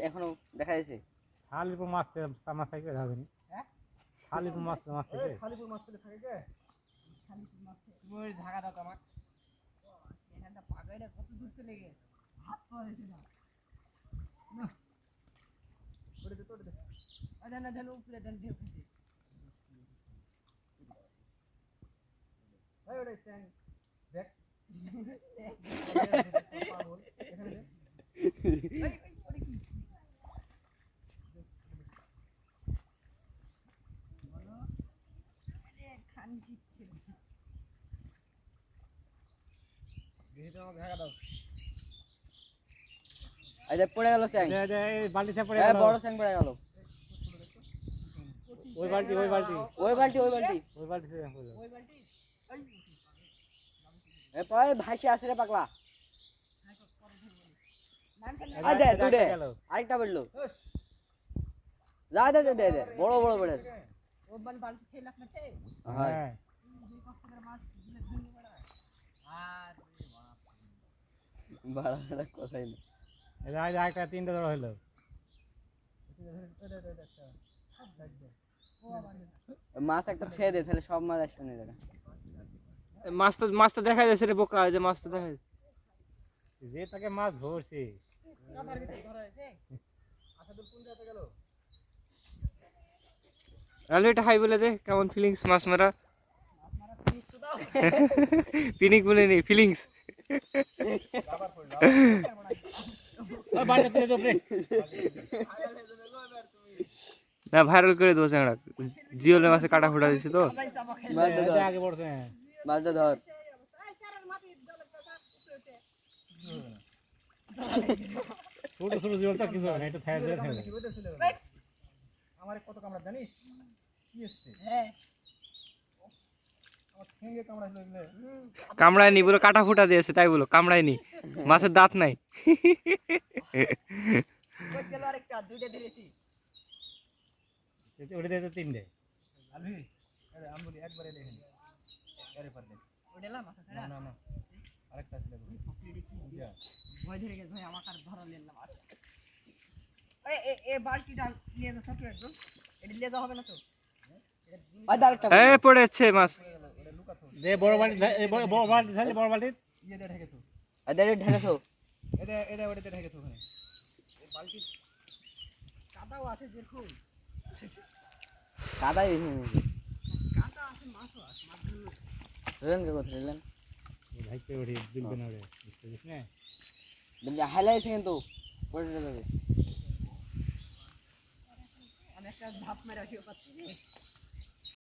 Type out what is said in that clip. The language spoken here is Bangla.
এখনও দেখা যাচ্ছে খালিপুর মাছ ধরবেন হ্যাঁ? খালিপুর মাছ মাছ খালিপুর থাকে কে? তুমি ওই ঢাকা দাও তো আমার এখানটা পাগাইটা কত দূর চলে গেছে? হাত যাচ্ছে না। দে দে। না উপরে ঢেউ ভাই ওটা চ্যাং দেখ পাগল এখানে দে এই, এই, ওটা কি? বলো। আরে, খানকির ছেলে। দেখি তো আমাকে দেখা পড়ে গেল স্যাং। দে, দে, পড়ে গেল। বড় স্যাং পড়ে গেল। ওই বালতি ওই বালতি। ওই বালতি ওই বালতি। ওই বালতিতে ওই বালতি। এই, এ ভাসি আসে রে পাগলা। আরেকটা ওস, যা দে দে দে বড় বড় আপনাকে হ্যাঁ। হ্যাঁ। বাড়া বাড়া কথাই না এটা একটা তিনটা ধরা হলো মাছ একটা ছেড়ে দে তাহলে সব মাছ আসবে না দেখা মাছ তো মাছ তো দেখা যাচ্ছে রে বোকা যে মাছ তো দেখা যাচ্ছে। যে তাকে মাছ ধরছে। এটা হাই বলে দে কেমন ফিলিংস মাছ মারা? পিনিক বলে নেই ফিলিংস না ভাইরাল করে দেবো চ্যাংড়া জিওলে মাছে কাটা ফুটা দিচ্ছে তো। আগে পড়ছে মাছটা ধর। ছোট ছোট কিছু এটা আমার কত কামড়া জানিস? কি এসছে? হ্যাঁ। আমার ঠেঙ্গে কামড়াইছিল এগুলো কামড়ায় নি বলে কাটা ফুটা দিয়েছে তাই বলো কামড়ায় নি মাছের দাঁত নাই। ওটা দিয়ে তিনটে। আমি একবারে দেখেন আরে পার দেখ মাথা না না না। আরেকটা ছিল ভয় ধরে গেছে ভাই আমার আর ধরা লেন না এ এ বালতিটা নিয়ে যাও থাকে একদম এটা নিয়ে যাওয়া হবে না তো? এ পড়ে মাছ দে বড় বালতি বড় বড় বালতি থাকলে বড় বালতি ইয়ে ঢেকে তো। আর দে ঢেকেছো এটা এটা ওটাতে ঢেকে তো ওখানে। বালতি কাদাও আছে যেরকম। কাদাই কাদা আছে মাছও আছে মাছগুলো রেলেন কে কোথায় রেলেন ভাইকে ওঠে দুলবে না ওরে বুঝতে পারিস না বলছি হাইলাইছে কিন্তু পড়ে যাবে আমি একটা ধাপ মেরে আসি পাচ্ছি